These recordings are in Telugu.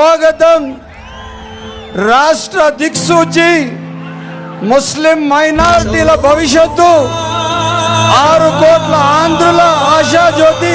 స్వాగతం. రాష్ట్ర దిక్సూచి ముస్లిం మైనారిటీల భవిష్యత్తు. ఆరు కోట్ల ఆంధ్రుల ఆశాజ్యోతి.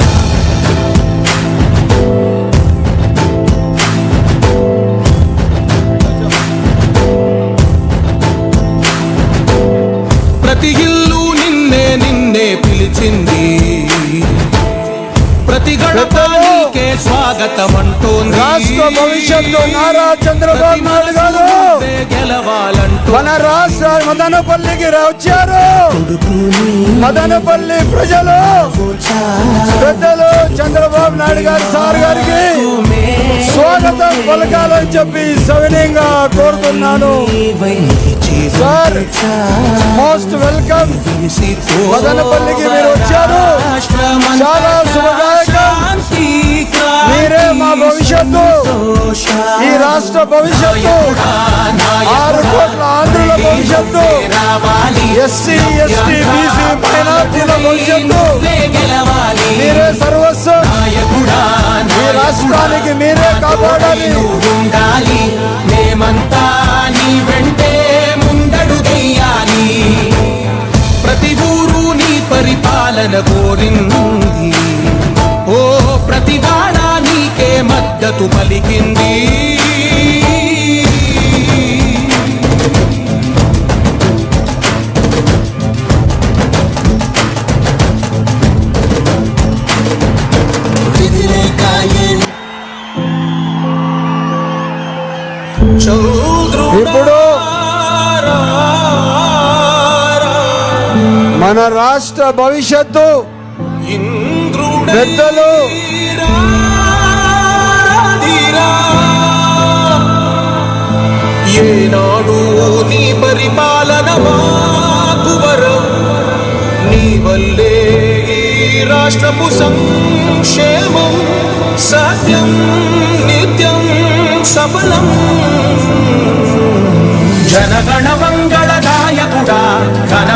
పిలిచింది ప్రతి గడప నీకే స్వాగతం అంటోంది రాష్ట్ర భవిష్యత్తు నారా చంద్రబాబు నాయుడు గారు. గెలవాలంటూ మన రాష్ట్ర మదనపల్లికి వచ్చారు మదనపల్లి ప్రజలు పెద్దలు చంద్రబాబు నాయుడు గారు సార్ గారికి స్వాగతం పలకాలని చెప్పి సవినయంగా కోరుతున్నాను. Sir most welcome. మదనపల్లికి మీరు వచ్చారు. చాలా శుభదాయకం. మీరే మా భవిష్యత్తు. ఈ రాష్ట్ర భవిష్యత్తు. ఆరు కోట్ల ఆంధ్రుల భవిష్యత్తు. ఎస్సీ ఎస్టీ బీసీ మైనార్టీల భవిష్యత్తు. మీరే రాష్ట్రానికి మీరే కాపాడాలి. ఉండాలి మేమంతా నీ వెంటే ముందడు గెయ్యాలి. ప్రతి ఊరు నీ పరిపాలన కోరింది. ఓ ప్రతి వాడా నీకే మద్దతు పలికింది. మన రాష్ట్ర భవిష్యత్తు. పెద్దలు. ఏనాడు నీ పరిపాలన మాకువరం నీ వల్లే ఈ రాష్ట్రపు సంక్షేమం సత్యం నిత్యం సఫలం. జనగణ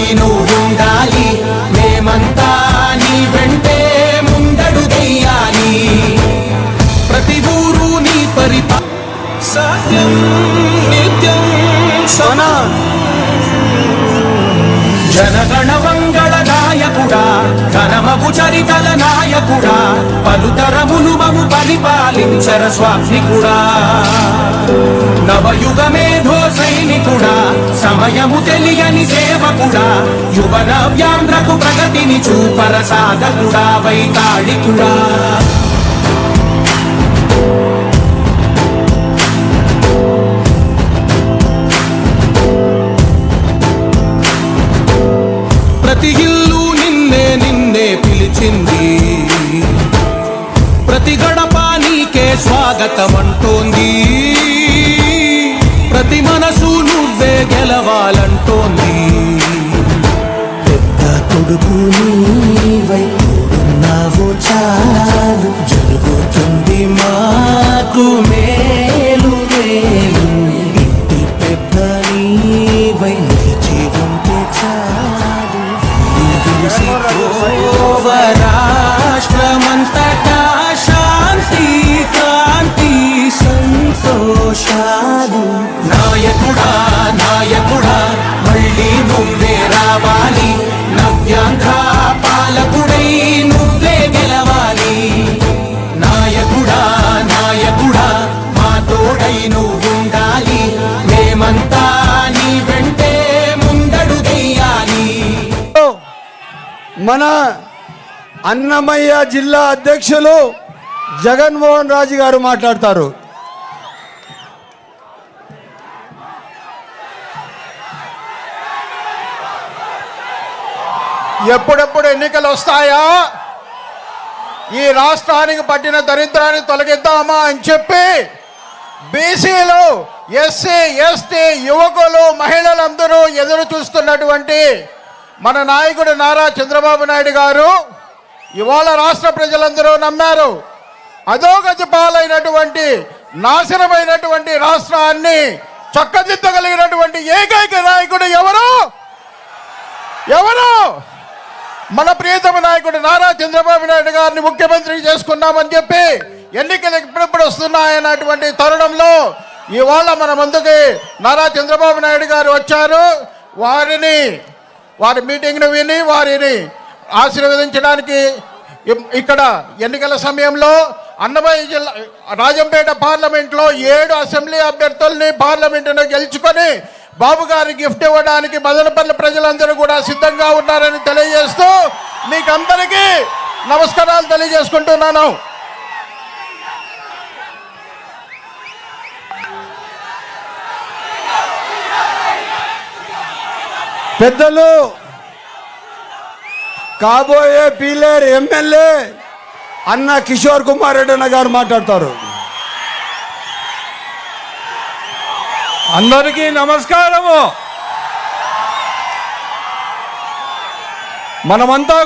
తోడై నువ్వుండాలి. మేమంతా నీ వెంటే ముందడు దెయ్యాలి. ప్రతి ఊరు నీ పరిపా సత్యం నిత్యం సనా జనగణ మంగళ మగు చరితల నాయకుడా పలుతరములు మము పరిపాలించర స్వామికుడా. నవయుగ మేధో సైనికుడా సమయము తెలియని సేవకుడా యువన వ్యాంధ్రకు ప్రగతిని చూపర సాధకుడా వైతాళికుడా. ప్రతి ఇల్లు వచ్చింది. ప్రతి గడప నీకే స్వాగతం అంటోంది ప్రతి మనసు నువ్వే గెలవాలంటోంది. పెద్ద కొడుకు నీవై చాలు. జరుగుతుంది మాకు ఓవ శాంతి కాంతి సంతోషాలు. నాయకుడా నాయకుడా మళ్ళీ నువ్వే రావాలి. మన అన్నమయ్య జిల్లా అధ్యక్షులు జగన్మోహన్ రాజు గారు మాట్లాడతారు. ఎప్పుడెప్పుడు ఎన్నికలు వస్తాయా? ఈ రాష్ట్రానికి పట్టిన దరిద్రాన్ని తొలగిద్దామా అని చెప్పి బీసీలు ఎస్సీ ఎస్టీ యువకులు మహిళలందరూ ఎదురు చూస్తున్నటువంటి మన నాయకుడు నారా చంద్రబాబు నాయుడు గారు ఇవాళ రాష్ట్ర ప్రజలందరూ నమ్మారు. అధోగతి పాలైనటువంటి నాశనమైనటువంటి రాష్ట్రాన్ని చక్కదిద్దగలిగినటువంటి ఏకైక నాయకుడు ఎవరు? ఎవరు? మన ప్రియతమ నాయకుడు నారా చంద్రబాబు నాయుడు గారిని ముఖ్యమంత్రి చేసుకున్నామని చెప్పి ఎన్నికలు ఎప్పుడెప్పుడు వస్తున్నాయన్నటువంటి తరుణంలో ఇవాళ మన ముందుకి నారా చంద్రబాబు నాయుడు గారు వచ్చారు. వారిని వారి మీటింగ్ను విని వారిని ఆశీర్వదించడానికి ఇక్కడ ఎన్నికల సమయంలో అన్నమయ్య జిల్లా రాజంపేట పార్లమెంట్లో ఏడు అసెంబ్లీ అభ్యర్థుల్ని పార్లమెంటును గెలుచుకొని బాబు గారి గిఫ్ట్ ఇవ్వడానికి మదనపల్లి ప్రజలందరూ కూడా సిద్ధంగా ఉన్నారని తెలియజేస్తూ మీకందరికీ నమస్కారాలు తెలియజేసుకుంటున్నాను. పెద్దలు కాబోయే పీలేరు ఎమ్మెల్యే అన్న కిషోర్ కుమార్ రెడ్డి అన్న గారు మాట్లాడతారు. అందరికీ నమస్కారము. మనమంతా